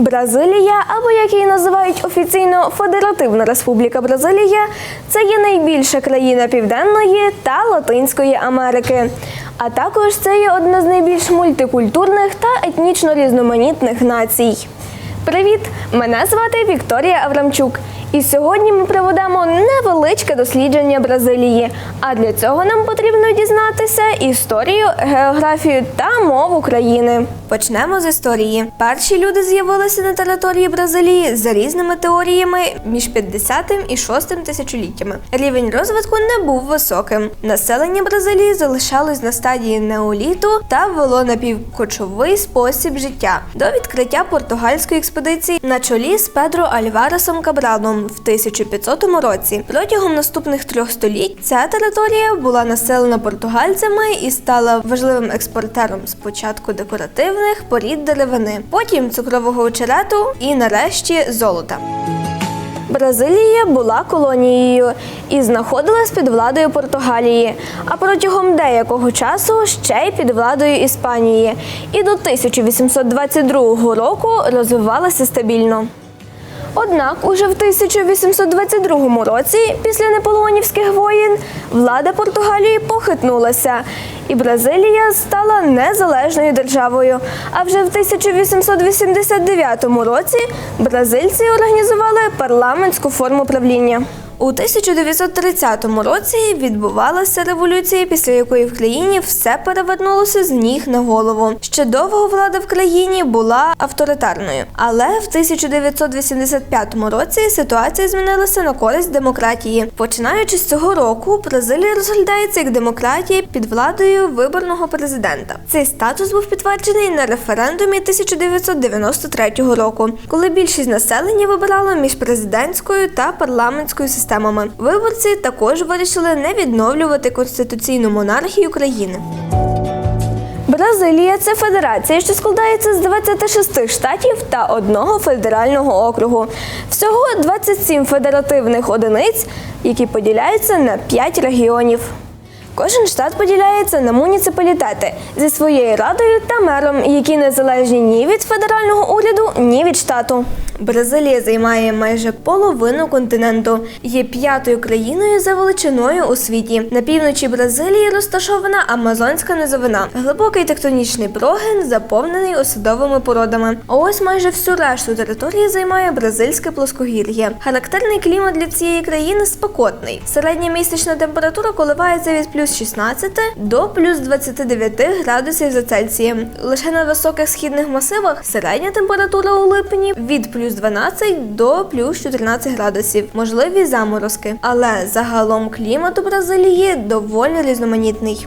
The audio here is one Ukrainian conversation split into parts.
Бразилія, або як її називають офіційно Федеративна Республіка Бразилія, це є найбільша країна Південної та Латинської Америки. А також це є одна з найбільш мультикультурних та етнічно різноманітних націй. Привіт! Мене звати Вікторія Аврамчук. І сьогодні ми проведемо невеличке дослідження Бразилії. А для цього нам потрібно дізнатися історію, географію та мову країни. Почнемо з історії. Перші люди з'явилися на території Бразилії за різними теоріями між 50 і 6 тисячоліттями. Рівень розвитку не був високим. Населення Бразилії залишалось на стадії неоліту та вело напівкочовий спосіб життя до відкриття португальської експедиції на чолі з Педро Альваресом В 1500 році. Протягом наступних трьох століть ця територія була населена португальцями і стала важливим експортером спочатку декоративних порід деревини, потім цукрового очерету і нарешті золота. Бразилія була колонією і знаходилась під владою Португалії, а протягом деякого часу ще й під владою Іспанії. І до 1822 року розвивалася стабільно. Однак уже в 1822 році, після наполеонівських воєн, влада Португалії похитнулася, і Бразилія стала незалежною державою. А вже в 1889 році бразильці організували парламентську форму правління. У 1930 році відбувалася революція, після якої в країні все перевернулося з ніг на голову. Ще довго влада в країні була авторитарною, але в 1985 році ситуація змінилася на користь демократії. Починаючи з цього року, Бразилія розглядається як демократія під владою виборного президента. Цей статус був підтверджений на референдумі 1993 року, коли більшість населення вибирало між президентською та парламентською системами. Виборці також вирішили не відновлювати конституційну монархію країни. Бразилія це федерація, що складається з 26 штатів та одного федерального округу. Всього 27 федеративних одиниць, які поділяються на 5 регіонів. Кожен штат поділяється на муніципалітети зі своєю радою та мером, які не залежні ні від федерального уряду, ні від штату. Бразилія займає майже половину континенту. Є п'ятою країною за величиною у світі. На півночі Бразилії розташована Амазонська низовина, глибокий тектонічний прогин, заповнений осадовими породами. А ось майже всю решту території займає бразильське плоскогір'я. Характерний клімат для цієї країни спекотний. Середня місячна температура коливається від плюс 16 до плюс 29 градусів за Цельсієм. Лише на високих східних масивах середня температура у липні від плюс 12 до плюс 14 градусів. Можливі заморозки. Але загалом клімат у Бразилії доволі різноманітний.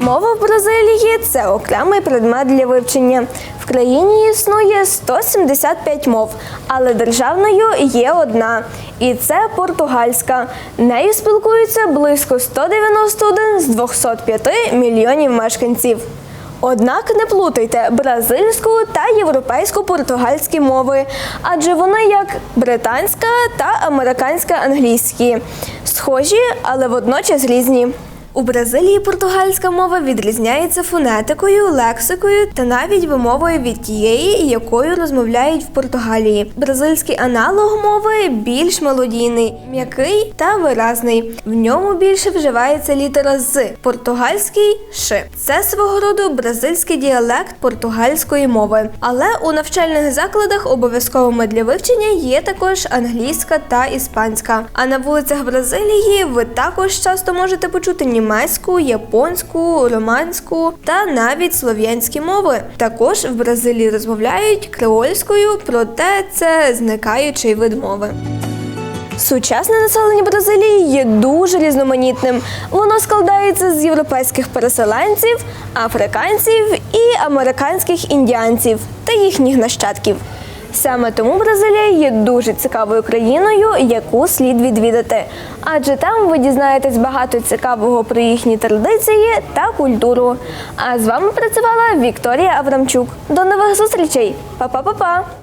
Мова в Бразилії це окремий предмет для вивчення. В країні існує 175 мов, але державною є одна, і це португальська. Нею спілкуються близько 191 з 205 мільйонів мешканців. Однак не плутайте бразильську та європейську португальські мови, адже вони як британська та американська англійські, схожі, але водночас різні. У Бразилії португальська мова відрізняється фонетикою, лексикою та навіть вимовою від тієї, якою розмовляють в Португалії. Бразильський аналог мови більш мелодійний, м'який та виразний. В ньому більше вживається літера з португальський ш. Це свого роду бразильський діалект португальської мови. Але у навчальних закладах обов'язковими для вивчення є також англійська та іспанська. А на вулицях Бразилії ви також часто можете почути німецьку, японську, романську та навіть слов'янські мови. Також в Бразилії розмовляють креольською, проте це зникаючий вид мови. Сучасне населення Бразилії є дуже різноманітним. Воно складається з європейських переселенців, африканців і американських індіанців та їхніх нащадків. Саме тому Бразилія є дуже цікавою країною, яку слід відвідати. Адже там ви дізнаєтесь багато цікавого про їхні традиції та культуру. А з вами працювала Вікторія Аврамчук. До нових зустрічей! Па-па-па-па!